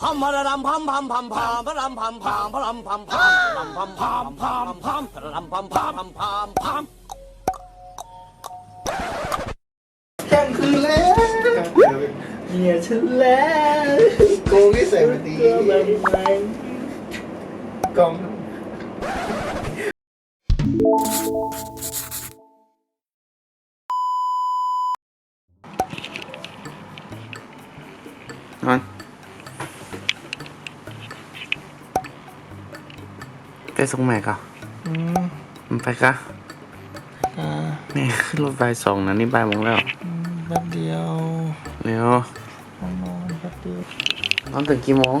พัมพะระรำพัมพัมพัมพัมพะรำพัมพัมพะรำพัมพัมรำพัมพัมพัมพัมพะรำพัมพัมพัมพัมพัมเที่งคืนแล้วเมียฉันแล้วกงที่ใส่มาดีแบบไหนกล่องนอน ไปส่งแม่ก็อืมมันไปกะอ่าแม่ขึ้นรถไฟสองนะนี่บ่ายโมงแล้วอืมแป๊บเดียวเร็วห้องนอนแป๊บเดียวนอนถึงกี่โมง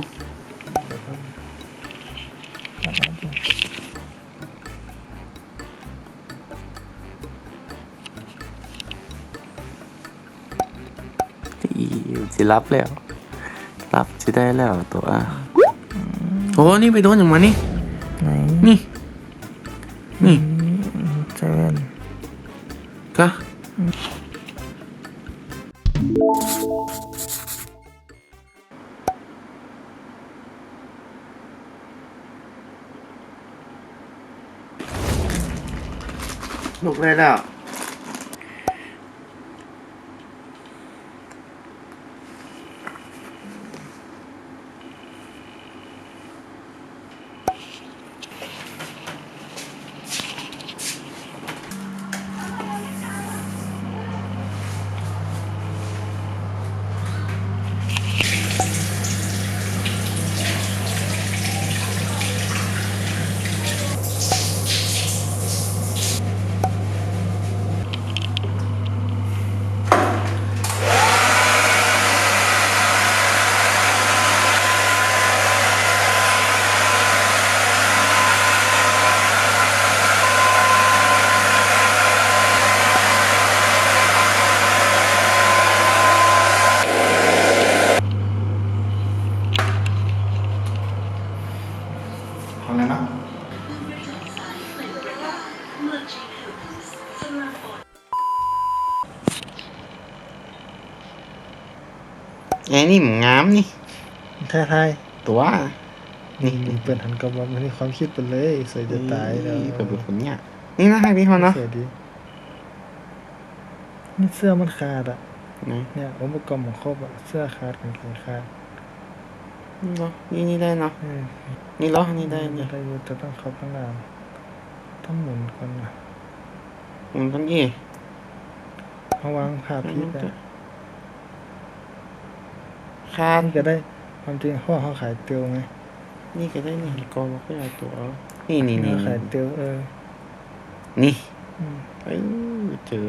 อีสิรับแล้วรับสิได้แล้วตัวอะโอ้นี่ไปโดนอย่างมานี่ ไหนนี่ นี่เซเว่นก็ลุกได้แล้ว ไอ้นี่มันงามนี่แท้ทายตัวนี่นี่เปิดหันกลับมามันมีความคิดไปเลยสวยจะตายแล้วเปิดเป็นคนเนี่ยนี่นะให้พี่เขาเนาะสวยดีนี่เสื้อมันขาดอะนะเนี่ยองค์ประกอบของครบอะเสื้อขาดกางเกงขาดนี่เนาะนี่นี่ได้เนาะเออนี่เหรอนี่ได้จะนี่ได้อยู่จะต้องเข้าข้างหน้าต้องหมุนก่อนนะมันต้องยี่เอาวางผ่าพิษอะ คาดนี่ก็ได้ความจริงเพราะว่าเขาขายเตียวไงนี่ก็ได้นี่กองก็ได้ตัวนี่นี่นี่เขาขายเตียวเออ นี่อืมเอ้ยเจอ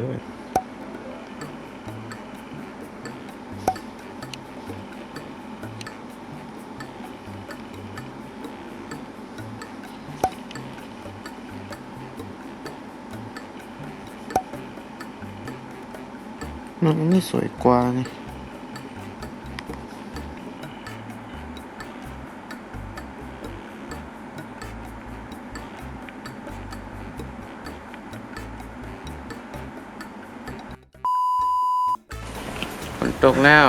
มันอันนี้สวยกว่านี่ นตกแล้ว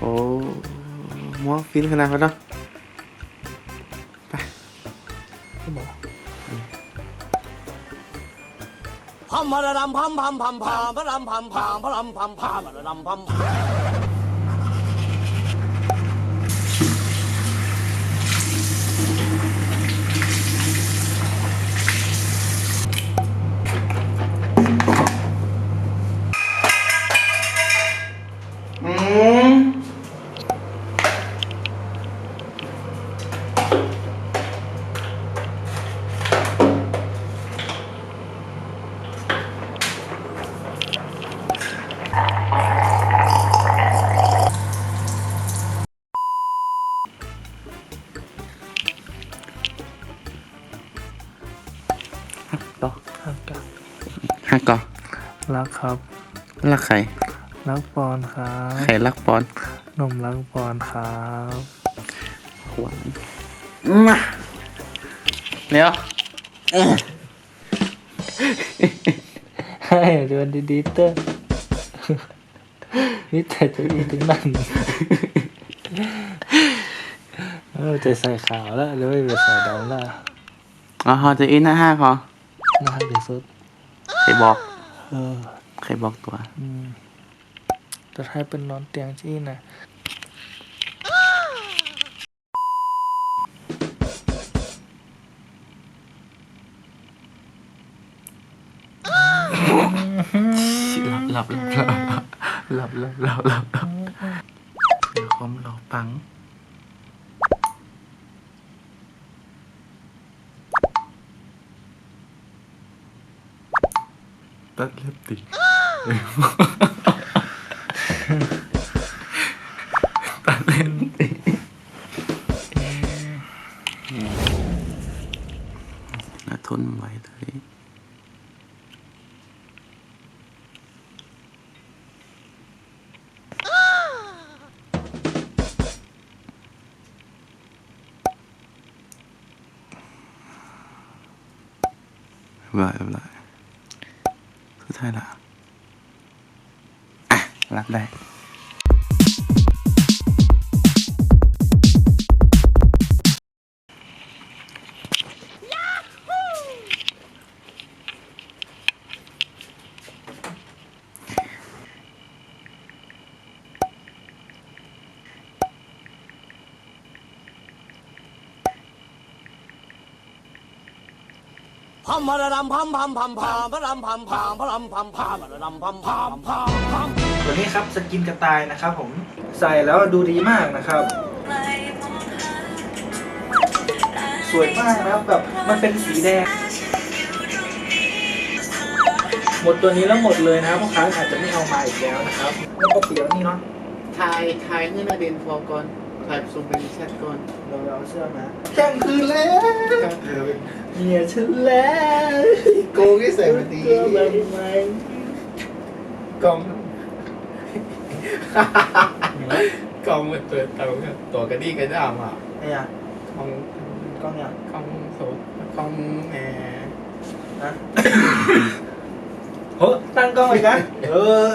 โอ้มัวฟินขนาดนั้นเนาะเขาบอกพัมพะระรำพัมพัมพัมพัมพะรำพัมพัมพะรำพัมพัมพะรำพัม ต่อรักกับฮักก่อรักครับ รักใคร รักปอนครับใครรักปอนนมรักปอนครับหวานมาเร็วเดินดีๆเต้นนี่แต่จะอีถึงนั่นเออจะใส่ขาวแล้วหรือไม่ไปใส่ดำแล้วอ๋อจะอินนะห้าพอ น่าที่สุดใครบอกเออใครบอกตัว อืมจะให้เป็นนอนเตียงที่นะหลับหลับหลับหลับหลับหลับหลับหลับเดี๋ยวคอมรอปัง ตัดเล็บติดตัดเล็บติดน่าทนไหวเลยเรียบร้อยเรียบร้อย สุดท้ายละอะรับได้ พัมพะรำพัมพัมพัมพัมพะรำพัมพัมพะรำพัมพัมพะรำพัมพัมพัมพัมตัวนี้ครับสกินกระต่ายนะครับผมใส่แล้วดูดีมากนะครับ สวยมากนะครับแบบมันเป็นสีแดง หมดตัวนี้แล้วหมดเลยนะครับพ่อค้าอาจจะไม่เอามาอีกแล้วนะครับแล้วก็เปียวนี่เนาะทายทายเงื่อนอเดนพอก่อน ทายส่งเป็นแชทก่อนเราเอาเสื้อมาแข่งคืนแล้วเมียฉันแล้วโกงที่ใส่มาดีเสื้อแบบไหนกล่องเนี่ยกล่องมันเปิดเตาครับตัวกระดิ่งกระด้ามอะไอ้อะของกล้องเนี่ยของโสดของแหมนะโหตั้งกล้องอีกนะเออ